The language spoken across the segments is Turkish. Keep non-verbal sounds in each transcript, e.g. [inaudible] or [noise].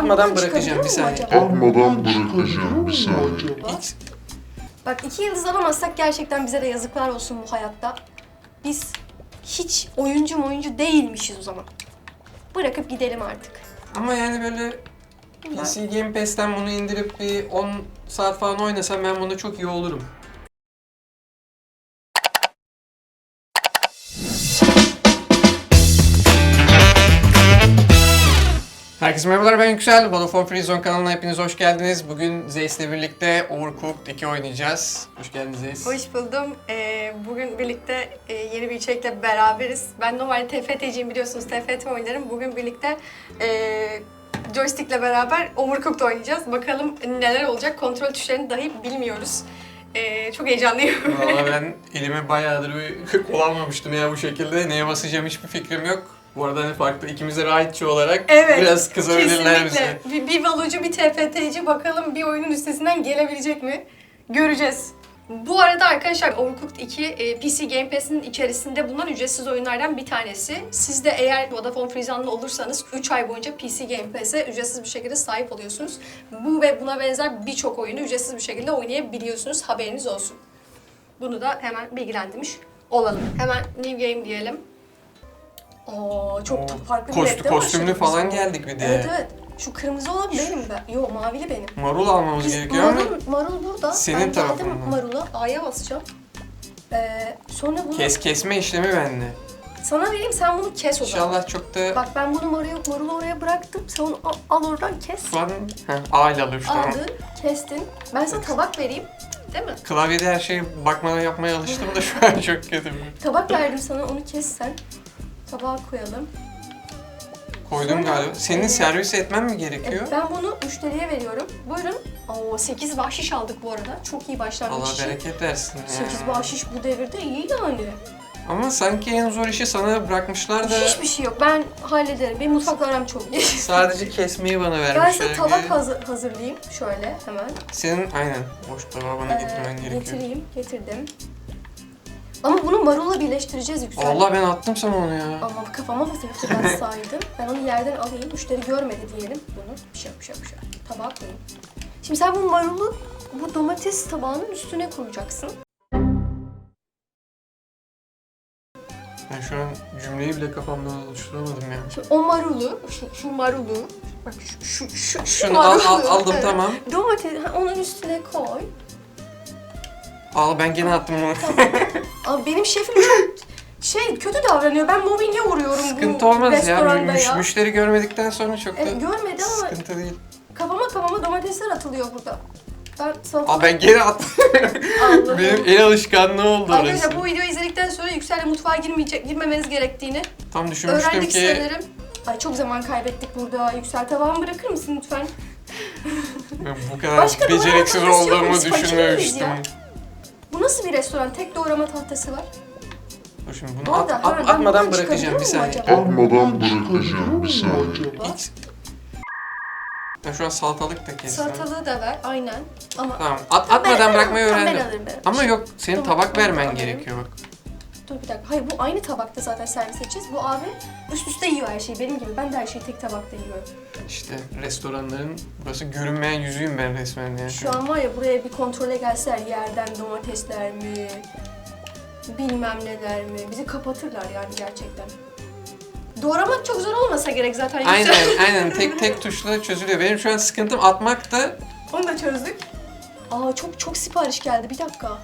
atmadan bırakacağım bir saniye. Atmadan bırakacağım bir saniye. Bak iki yıldız alamazsak gerçekten bize de yazıklar olsun bu hayatta. Biz hiç oyuncu oyuncu değilmişiz o zaman. Bırakıp gidelim artık. Ama yani böyle PC Game Pass'ten bunu indirip bir 10 saat falan oynasam ben bunda çok iyi olurum. Herkese merhabalar ben Yüksel. Vodafone Free Zone kanalına hepiniz hoş geldiniz. Bugün Zeys'le birlikte Overcooked 2 oynayacağız. Hoş geldiniz Zeys. Hoş buldum. Ee, bugün birlikte e, yeni bir içerikle beraberiz. Ben normalde TFT'ciyim biliyorsunuz. TFT oynarım. Bugün birlikte e, joystickle beraber Overcooked oynayacağız. Bakalım neler olacak. Kontrol tuşlarını dahi bilmiyoruz. Ee, çok heyecanlıyım. Valla ben elime bayağıdır bir [laughs] kullanmamıştım ya bu şekilde. Neye basacağım hiçbir fikrim yok. Bu arada hani farklı ikimiz de rahatçı olarak Evet, biraz kızabilirler bize. Kesinlikle. Bir, bir Valocu, bir TFT'ci bakalım bir oyunun üstesinden gelebilecek mi? Göreceğiz. Bu arada arkadaşlar Overcooked 2 e, PC Game Pass'in içerisinde bulunan ücretsiz oyunlardan bir tanesi. Siz de eğer Vodafone Friesland'lı olursanız 3 ay boyunca PC Game Pass'e ücretsiz bir şekilde sahip oluyorsunuz. Bu ve buna benzer birçok oyunu ücretsiz bir şekilde oynayabiliyorsunuz. Haberiniz olsun. Bunu da hemen bilgilendirmiş olalım. Hemen New Game diyelim. Oo, çok Oo, farklı bir kost- map'te kostümlü başladık biz. falan geldik bir de. Evet evet. Şu kırmızı olan benim ben. Yo mavili benim. Marul almamız Biz gerekiyor ama marul, marul burada. Senin ben geldim tarafından. marula. A'ya basacağım. Ee, sonra bunu kes kesme işlemi bende. sana vereyim sen bunu kes o zaman. İnşallah çok da Bak ben bunu marula, marula oraya bıraktım. Sen onu al, al oradan kes. şu an Heh, A ile alıyorum tamam. Aldın, kestin. Ben sana tabak vereyim. Değil mi? Klavyede her şeyi bakmadan yapmaya alıştım da şu an [laughs] çok kötü. Tabak verdim sana onu kes sen. Tabağa koyalım. Koydum Sonra- galiba. Senin servis etmen mi gerekiyor? Evet, ben bunu müşteriye veriyorum. Buyurun. Oo 8 bahşiş aldık bu arada. Çok iyi başlangıç Allah için. bereket versin. ya. 8 bahşiş bu devirde iyi yani. Ama sanki en zor işi sana bırakmışlar da Hiçbir şey yok. Ben hallederim. Benim mutfakla aram çok iyi. [laughs] sadece kesmeyi bana Ben vermişler. size tabak gibi. hazır, hazırlayayım. Şöyle hemen. Senin aynen boş tabağı bana Ee, getirmen gerekiyor. Getireyim. Getirdim. Ama bunu marulla birleştireceğiz yüksel. Allah ben attım sana onu ya. Ama kafama basıp bassaydım. [laughs] ben onu yerden alayım. Müşteri görmedi diyelim bunu. Bir şey bir şey bir şey. Tabağa koyayım. Şimdi sen bu marulu bu domates tabağının üstüne koyacaksın. Ben şu an cümleyi bile kafamda oluşturamadım ya. Şimdi o marulu, şu, şu marulu, bak şu, şu, şu, şu Şunu al, al- marulu, aldım evet. tamam. Domates, ha, onun üstüne koy. Al ben gene attım onu. Abi [laughs] benim şefim çok şey kötü davranıyor. Ben mobbinge uğruyorum Sıkıntı bu olmaz ya. restoranda Müş- ya. müşteri görmedikten sonra çok da Evet, görmedi ama sıkıntı değil. kafama kafama domatesler atılıyor burada. Ben sana Al ben gene attım. Allah'ım. [laughs] Benim el alışkanlığı oldu orası. Arkadaşlar bu videoyu izledikten sonra Yüksel'le mutfağa girmeyecek, girmemeniz gerektiğini Tam düşünmüştüm öğrendik ki sanırım. Ay çok zaman kaybettik burada. Yüksel tabağımı bırakır mısın lütfen? [laughs] bu kadar Başka beceriksiz yok olduğumu mu? Biz fakir miyiz düşünmemiştim. ya? Bu nasıl bir restoran? Tek doğrama tahtası var. Dur şimdi Bu bunu at, arada, at- atmadan buradan bırakacağım bir çıkabiliyor saniye. muyum Atmadan bırakacağım bir saniye. acaba? Ben şu an salatalık da kestim. Salatalığı da ver, aynen. Ama Tamam. At, atmadan ben- bırakmayı tamam, öğrendim. Ben alırım ben. Ama yok senin Tamam, tabak tamam, vermen tamam. gerekiyor bak. Dur bir dakika. Hayır bu aynı tabakta zaten servis edeceğiz. Bu abi üst üste yiyor her şeyi. Benim gibi. Ben de her şeyi tek tabakta yiyorum. İşte restoranların burası görünmeyen yüzüyüm ben resmen ya. Şu an var ya buraya bir kontrole gelseler yerden domatesler mi, bilmem neler mi. Bizi kapatırlar yani gerçekten. Doğramak çok zor olmasa gerek zaten. Aynen aynen tek tek [laughs] tuşla çözülüyor. Benim şu an sıkıntım atmakta. Onu da çözdük. Aa çok çok sipariş geldi. Bir dakika.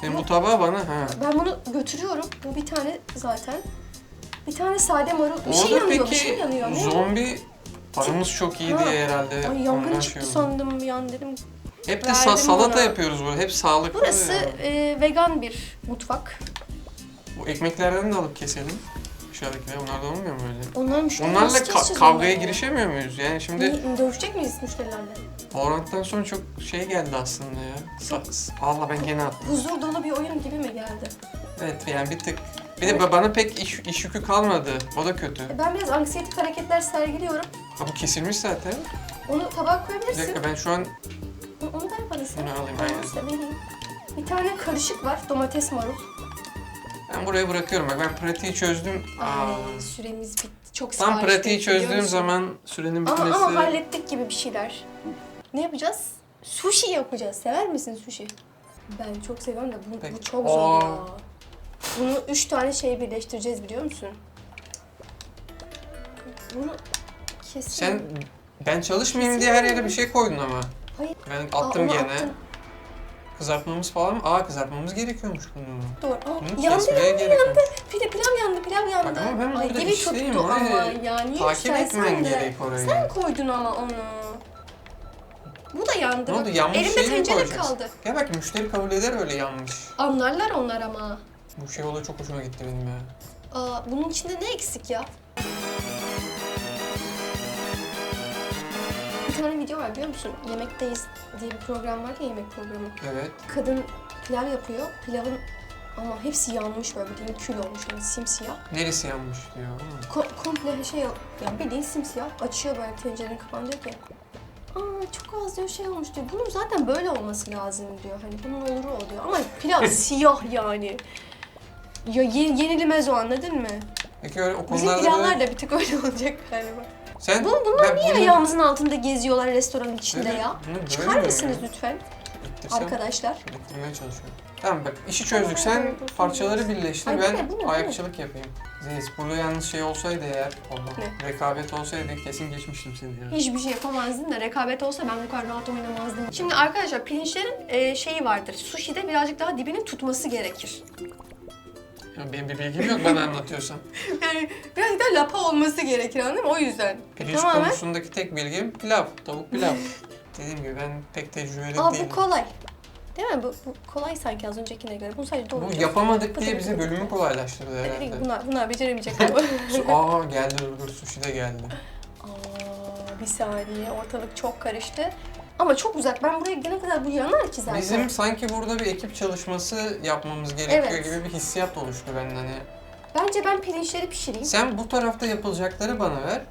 Senin bu tabağı bana ha. Ben bunu götürüyorum. Bu bir tane zaten. Bir tane sade marul. Bir şey Orada yanıyor, bir peki şey yanıyor. Ne? zombi paramız çok iyi Ha. diye herhalde. Ay yangın ondan çıktı şey oldu. sandım bir an dedim. Hep de Verdim sa- salata buna. yapıyoruz burada. Hep sağlıklı. Burası ya. e, vegan bir mutfak. Bu ekmeklerden de alıp keselim. Dışarıdakiler onlardan olmuyor mu öyle? Onlar müşteri Onlarla nasıl ka- kavgaya onları? girişemiyor muyuz? Yani şimdi Ni- Dövüşecek miyiz müşterilerle? Valorant'tan sonra çok şey geldi aslında ya. Sa- Allah ben gene attım. Huzur dolu bir oyun gibi mi geldi? Evet yani bir tık. Bir de ba- bana pek iş, iş yükü kalmadı. O da kötü. E, Ben biraz anksiyetik hareketler sergiliyorum. Ha bu kesilmiş zaten. Onu tabağa Bir koyabilirsin. dakika ben şu an Onu da yaparız. Bunu alayım, aynen. vereyim. Bir tane karışık var. Domates marul. Ben buraya bırakıyorum. Bak ben pratiği çözdüm. Aa, Ay süremiz bitti. çok Tam sipariş pratiği bekliyor çözdüğüm musun? zaman sürenin Ama, bitmesi... ama hallettik gibi bir şeyler. Ne yapacağız? Sushi yapacağız. Sever misin sushi? Ben çok seviyorum da bu, bu Peki. çok zor ya. Bunu üç tane şey birleştireceğiz biliyor musun? Bunu kesin... Sen ben çalışmayayım diye her yere bir şey koydun ama. Hayır. Ben Aa, attım onu gene. attın. Kızartmamız falan mı? Aa kızartmamız gerekiyormuş bunu. Doğru. Aa, Bunu yandı kesmeye yandı gerek yandı. yok. Pilav, yandı, pilav yandı. Bak ama ben Ay burada gibi işteyim, tuttu ama orayı ya. Niye takip etmen de? gerek orayı. Sen koydun ama onu. Bu da yandı. Ne bak. oldu? Yanmış Elimde şeyi mi tencere koyacaksın? kaldı. Ya bak müşteri kabul eder öyle yanmış. Anlarlar onlar ama. Bu şey olayı çok hoşuma gitti benim ya. Aa, bunun içinde ne eksik ya? Bir tane video var biliyor musun? Yemekteyiz diye bir program var ya yemek programı. Evet. Kadın pilav yapıyor. Pilavın ama hepsi yanmış böyle bildiğin kül olmuş yani simsiyah. Neresi yanmış diyor. ama. Ko- komple şey yok. Yani bildiğin simsiyah. Açıyor böyle tencerenin kapağını diyor ki Aa çok az diyor şey olmuş diyor. Bunun zaten böyle olması lazım diyor. Hani bunun oluru o diyor. Ama pilav [laughs] siyah yani. Ya ye- yenilmez o anladın mı? Peki öyle o Bizim konularda pilavlar böyle... da bir tık öyle [laughs] olacak galiba. Sen... Bu, bunlar ben niye bunu- ayağımızın altında geziyorlar restoranın içinde Evet, ya? bunu böyle Çıkar mi mısınız yani? lütfen İttirsem arkadaşlar? ittirmeye çalışıyorum. Tamam bak işi çözdük. Sen parçaları birleştir. Ay, bu Ben ne, bu ne, bu ne? ayakçılık yapayım. Zeynep burada yalnız şey olsaydı eğer, Allah, rekabet olsaydı kesin geçmiştim seni ya. Hiçbir şey yapamazdın da rekabet olsa ben bu kadar rahat oynamazdım. Şimdi arkadaşlar pirinçlerin e, şeyi vardır. Sushi'de birazcık daha dibinin tutması gerekir. Ya benim bir bilgim yok bana anlatıyorsan. [laughs] Yani birazcık daha lapa olması gerekir anladın mı? O yüzden. Pirinç Tamamen. konusundaki tek bilgim pilav, tavuk pilav. Dediğim gibi ben pek tecrübeli Aa değilim. bu kolay. Değil mi? Bu, bu kolay sanki az öncekine göre. Bunu sadece Bu doğrayacağız. yapamadık diye bize pıtır. bölümü kolaylaştırdı herhalde. Bunlar, bunlar beceremeyecekler. Su- [laughs] Aa geldi ılgır sushi de geldi. Aa, bir saniye ortalık çok karıştı. Ama çok uzak. Ben buraya gelene kadar bu yanar ki zaten. Bizim sanki burada bir ekip çalışması yapmamız gerekiyor Evet. gibi bir hissiyat oluştu benden hani. Bence ben pirinçleri pişireyim. Sen bu tarafta yapılacakları bana ver.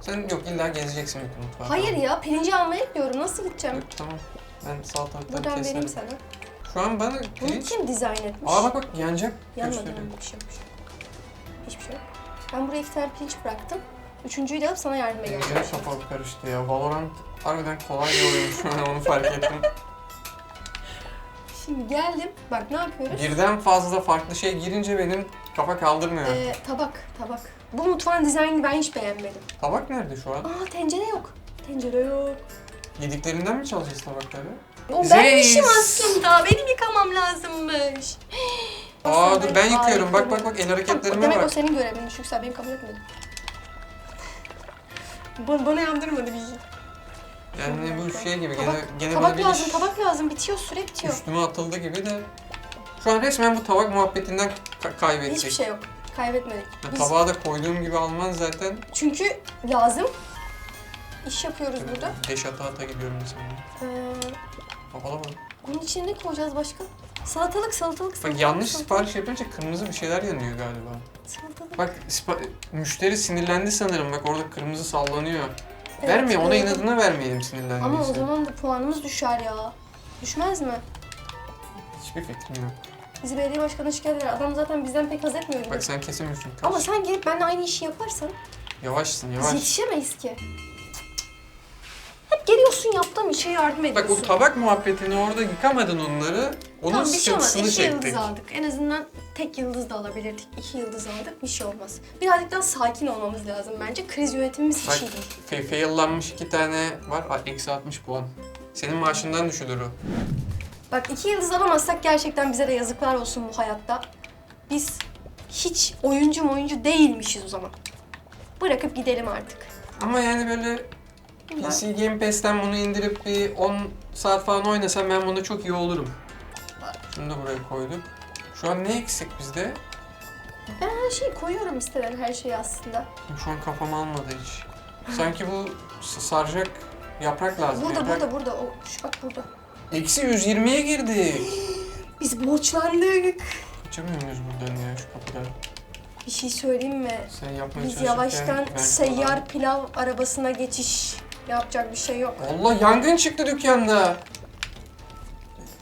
Sen yok illa gezeceksin bütün mutfağı. Hayır ya pirinci almaya gidiyorum. Nasıl gideceğim? Yok tamam. Ben salatalıkları Buradan keserim. vereyim sana. Şu an bana Bunu pirinç... kim dizayn etmiş? Aa bak bak yanacak. Yanmadı gösteriyor. yanmadı bir şey yok. bir şey. Hiçbir şey yok. Ben buraya iki tane pirinç bıraktım. Üçüncüyü de alıp sana yardıma Benim canım kapalı karıştı ya. Valorant harbiden kolay. [laughs] Ben onu fark ettim. Şimdi geldim. Bak ne yapıyoruz? Birden fazla farklı şey girince benim kafa kaldırmıyor. Ee, tabak, tabak. Bu mutfağın dizaynını ben hiç beğenmedim. Tabak nerede şu an? Aa tencere yok. Tencere yok. Yediklerinden mi çalacağız tabakları? O benmişim aslında. Benim yıkamam lazımmış. [gasps] Aa dur ben yıkıyorum. Bak bak bak el hareketlerime demek o bak. senin görevin. Yüksel benim kabul etmedim. [laughs] Bana, bana yandırmadı bir şey. Yani bu şey gibi gene, Tabak, gene tabak böyle bir lazım, iş tabak lazım. Bitiyor, süre bitiyor. üstüme atıldı gibi de. Şu an resmen bu tabak muhabbetinden ka- kaybedecek. Hiçbir şey yok. Kaybetmedik. Ya Biz, tabağı da koyduğum gibi alman zaten. çünkü lazım. İş yapıyoruz burada. Beş ata ata gidiyorum mesela. Ee, Babala bak. bunun içine ne koyacağız başka? Salatalık, salatalık, salatalık. Bak yanlış salatalık, sipariş yapınca kırmızı bir şeyler yanıyor galiba. Salatalık. Bak sipa- müşteri sinirlendi sanırım. Bak orada kırmızı sallanıyor. Vermeyelim ona inadına vermeyelim sinirlendiyse. Ama o zaman da puanımız düşer ya. Düşmez mi? Hiçbir fikrim yok. Bizi belediye başkanına şikayet eder. Adam zaten bizden pek haz etmiyor. Bak sen kesemiyorsun. Kaç. Ama sen gelip benimle aynı işi yaparsan Yavaşsın biz yavaş. yetişemeyiz ki. Geliyorsun yaptığım işe yardım Bak ediyorsun. o tabak muhabbetini orada yıkamadın onları. Onun Tamam bir şey olmaz. sıkıntısını İki yıldız aldık. En azından tek yıldız da alabilirdik. İki yıldız aldık. Bir şey olmaz. Birazcık daha sakin olmamız lazım bence. Kriz yönetimimiz Bak hiç iyi değil. fe- faillanmış iki tane var. Aa, Eksi 60 puan. Senin maaşından düşülür o. Bak iki yıldız alamazsak gerçekten bize de yazıklar olsun bu hayatta. Biz hiç oyuncu oyuncu değilmişiz o zaman. Bırakıp gidelim artık. Ama yani böyle PC Game Pass'ten bunu indirip bir 10 saat falan oynasam ben bunda çok iyi olurum. Şunu da buraya koyduk. Şu an ne eksik bizde? Ben her şeyi koyuyorum istenen her şeyi aslında. Şu an kafam almadı hiç. Sanki bu saracak yaprak lazım. Burada yaprak. burada burada. O, şu bak burada. Eksi 120'ye girdik. [gasps] Biz borçlandık. Kaçamıyor muyuz buradan ya şu kapıdan? Bir şey söyleyeyim mi? Sen yapmaya Biz yavaştan seyyar falan- pilav arabasına geçiş yapacak bir şey yok. Allah yangın çıktı dükkanda.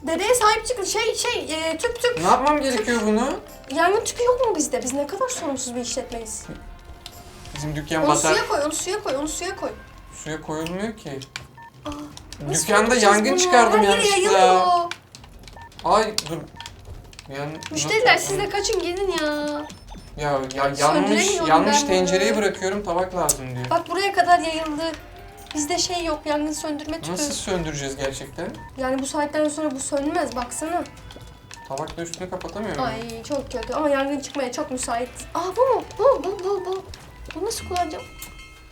Dedeye sahip çıkın. Şey şey e, tüp tüp. Ne yapmam gerekiyor bunu? Yangın tüpü yok mu bizde? Biz ne kadar sorumsuz bir işletmeyiz. Bizim dükkan Onu batar. suya koy, onu suya koy, onu suya koy. Suya koyulmuyor ki. Aa, nasıl Dükkanda yapacağız yangın bunu? çıkardım Her yere yanlışlıkla. yayılıyor. Ay dur. Yani Müşteriler siz de kaçın gidin ya. Ya, ya yanlış Söndüremiyorum yanlış ben tencereyi bırakıyorum tabak lazım diyor. Bak buraya kadar yayıldı. Bizde şey yok, yangın söndürme tüpü. Nasıl söndüreceğiz gerçekten? Yani bu saatten sonra bu sönmez baksana. Tabakla üstünü kapatamıyor muyum? Ay çok kötü ama yangın çıkmaya çok müsait. Aa bu mu? Bu, bu, bu, bu. Bu nasıl kullanacağım?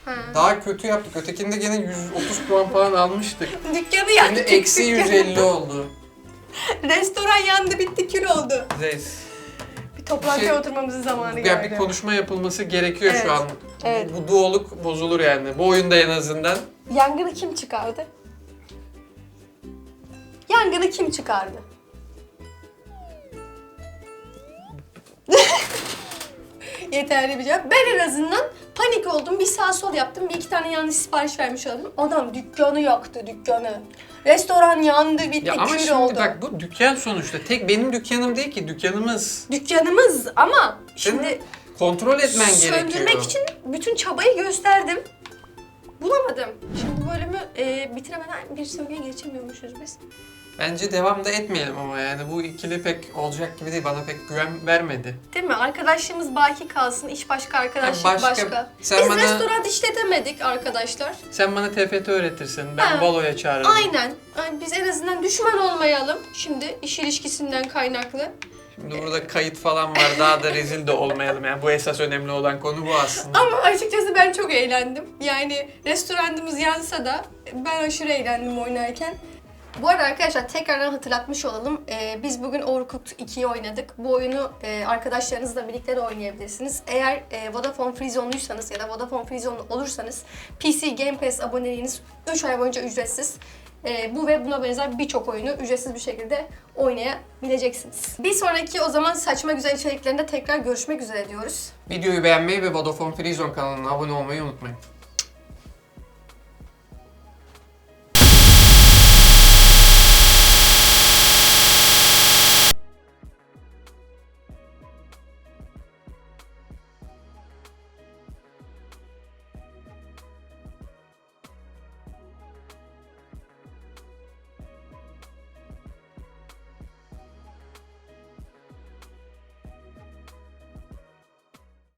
Ha. Daha kötü yaptık. Ötekinde gene 130 puan falan almıştık. [laughs] Dükkanı Şimdi yaktık. eksi dükkanı. 150 oldu. [laughs] Restoran yandı bitti kül oldu. Zeys. Toplantıya Şey- oturmamızın zamanı Ya geldi. bir konuşma yapılması gerekiyor Evet. şu an. Evet. Bu duoluk bozulur yani. Bu oyunda en azından. Yangını kim çıkardı? Yangını kim çıkardı? [laughs] Yeterli bir cevap. Ben en azından panik oldum. Bir sağ sol yaptım. Bir iki tane yanlış sipariş vermiş oldum. Adam dükkanı yaktı dükkanı. Restoran yandı bitti Ya ama kül şimdi oldu. bak bu dükkan sonuçta. Tek benim dükkanım değil ki dükkanımız. Dükkanımız ama şimdi Kontrol etmen söndürmek gerekiyor. için bütün çabayı gösterdim. Bulamadım. Şimdi bu bölümü e, bitiremeden bir soruya geçemiyormuşuz biz. Bence devam da etmeyelim ama yani bu ikili pek olacak gibi değil. Bana pek güven vermedi. Değil mi? Arkadaşlığımız baki kalsın, iş başka, arkadaşlık başka. başka- sen Biz bana- restoran işletemedik arkadaşlar. Sen bana TFT öğretirsin. Ben Ha. baloya çağırırım. Aynen. Yani biz en azından düşman olmayalım. Şimdi iş ilişkisinden kaynaklı. Şimdi burada kayıt falan var. Daha da rezil de olmayalım. Yani bu esas önemli olan konu bu aslında. Ama açıkçası ben çok eğlendim. Yani restoranımız yansa da ben aşırı eğlendim oynarken. Bu arada arkadaşlar tekrardan hatırlatmış olalım. Ee, biz bugün Overcooked 2'yi oynadık. Bu oyunu e, arkadaşlarınızla birlikte de oynayabilirsiniz. Eğer e, Vodafone Freezone'luysanız ya da Vodafone Freezone olursanız PC Game Pass aboneliğiniz 3 ay boyunca ücretsiz. E, bu ve buna benzer birçok oyunu ücretsiz bir şekilde oynayabileceksiniz. Bir sonraki o zaman saçma güzel içeriklerinde tekrar görüşmek üzere diyoruz. Videoyu beğenmeyi ve Vodafone Freezone kanalına abone olmayı unutmayın.